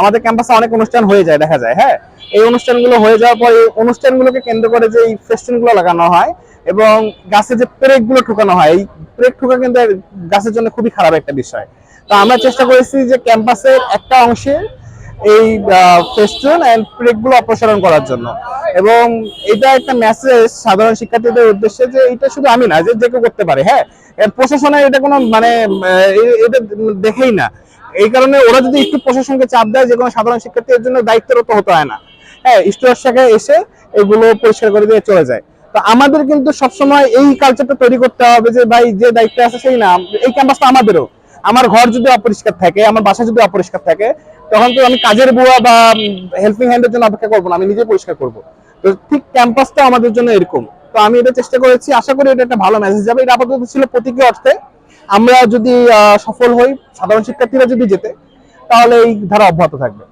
আমাদের ক্যাম্পাসে অনেক অনুষ্ঠান হয়ে যায়, দেখা যায় হ্যাঁ? এই অনুষ্ঠানগুলো হয়ে যাওয়ার পর এই অনুষ্ঠানগুলোকে কেন্দ্র করে যে এই ফেস্টুনগুলো লাগানো হয় এবং গাছে যে প্রেকগুলো ঠুকানো হয়, এই প্রেক ঠুকা কিন্তু গাছের জন্য খুবই খারাপ একটা বিষয়। তো আমরা চেষ্টা করেছি যে ক্যাম্পাসের একটা অংশে এই ফেস্টুন অ্যান্ড প্রেকগুলো অপসারণ করার জন্য। এবং এটা একটা মেসেজ সাধারণ শিক্ষার্থীদের উদ্দেশ্যে যে এটা শুধু আমি না, যে যে কেউ করতে পারে হ্যাঁ? প্রশাসনের এটা কোনো মানে এটা দেখেই না। এই কারণে ওরা যদি একটু প্রশাসনকে চাপ দেয় যে কোনো সাধারণ শিক্ষার্থীর জন্য দায়িত্বরত হতে হয় না। হ্যাঁ স্টুডেন্ট শাখায় এসে এগুলো পরিষ্কার করে দিয়ে চলে যায়। তো আমাদের কিন্তু সবসময় এই কালচারটা তৈরি করতে হবে যে, ভাই, যে দায়িত্ব আছে সেই না এই ক্যাম্পাসটা আমাদেরও। আমার ঘর যদি অপরিষ্কার থাকে, আমার বাসা যদি অপরিষ্কার থাকে, তখন তো আমি কাজের বুয়া বা হেল্পিং হ্যান্ডের জন্য অপেক্ষা করব না, আমি নিজে পরিষ্কার করব। তো ঠিক ক্যাম্পাসটা আমাদের জন্য এরকম। তো আমি এটা চেষ্টা করেছি, আশা করি এটা একটা ভালো মেসেজ যাবে। এটা আপাতত ছিল প্রতীকী অর্থে। আমরা যদি সফল হই সাধারণ শিক্ষার্থীরা যদি যেতে তাহলে এই ধারা অব্যাহত থাকবে।